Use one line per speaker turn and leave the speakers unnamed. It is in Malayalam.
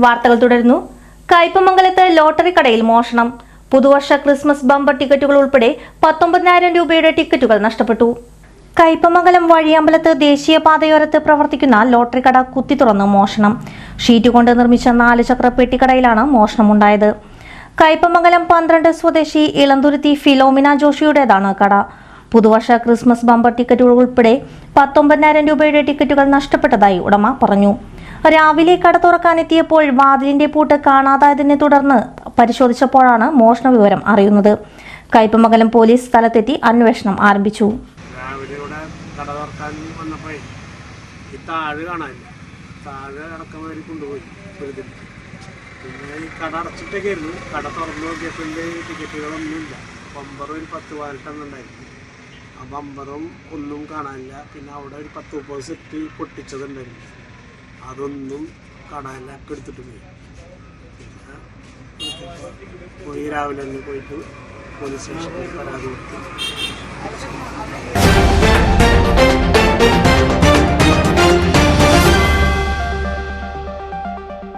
വാർത്തകൾ തുടരുന്നു. കയ്പമംഗലത്ത് ലോട്ടറി കടയിൽ മോഷണം. പുതുവർഷ ക്രിസ്മസ് ബമ്പർ ടിക്കറ്റുകൾ ഉൾപ്പെടെ പത്തൊമ്പതിനായിരം രൂപയുടെ ടിക്കറ്റുകൾ നഷ്ടപ്പെട്ടു. കയ്പമംഗലം വഴിയമ്പലത്ത് ദേശീയപാതയോരത്ത് പ്രവർത്തിക്കുന്ന ലോട്ടറി കട കുത്തി തുറന്ന് മോഷണം. ഷീറ്റ് കൊണ്ട് നിർമ്മിച്ച നാല് ചക്ര പെട്ടിക്കടയിലാണ് മോഷണമുണ്ടായത്. കയ്പമംഗലം പന്ത്രണ്ട് സ്വദേശി ഇളന്തുരുത്തി ഫിലോമിന ജോഷിയുടേതാണ് കട. പുതുവർഷ ക്രിസ്മസ് ബമ്പർ ടിക്കറ്റുകൾ ഉൾപ്പെടെ പത്തൊമ്പതിനായിരം രൂപയുടെ ടിക്കറ്റുകൾ നഷ്ടപ്പെട്ടതായി ഉടമ പറഞ്ഞു. രാവിലെ കട തുറക്കാനെത്തിയപ്പോൾ വാതിലിന്റെ പൂട്ട് കാണാതായതിനെ തുടർന്ന് പരിശോധിച്ചപ്പോഴാണ് മോഷണ വിവരം അറിയുന്നത്. കയ്പമംഗലം പോലീസ് സ്ഥലത്തെത്തി അന്വേഷണം ആരംഭിച്ചു.
കട തുറക്കാൻ കട ആ ഒന്നും കാണാനില്ല. പിന്നെ അവിടെ ഒരു പത്ത് മുപ്പത് സെറ്റ് പൊട്ടിച്ചതുണ്ടായിരുന്നു. അതൊന്നും കടയിലൊക്കെ എടുത്തിട്ട് പോയി പോയി രാവിലെ തന്നെ പോയിട്ട് പോലീസ് സ്റ്റേഷനിൽ പരാതി കൊടുത്തു.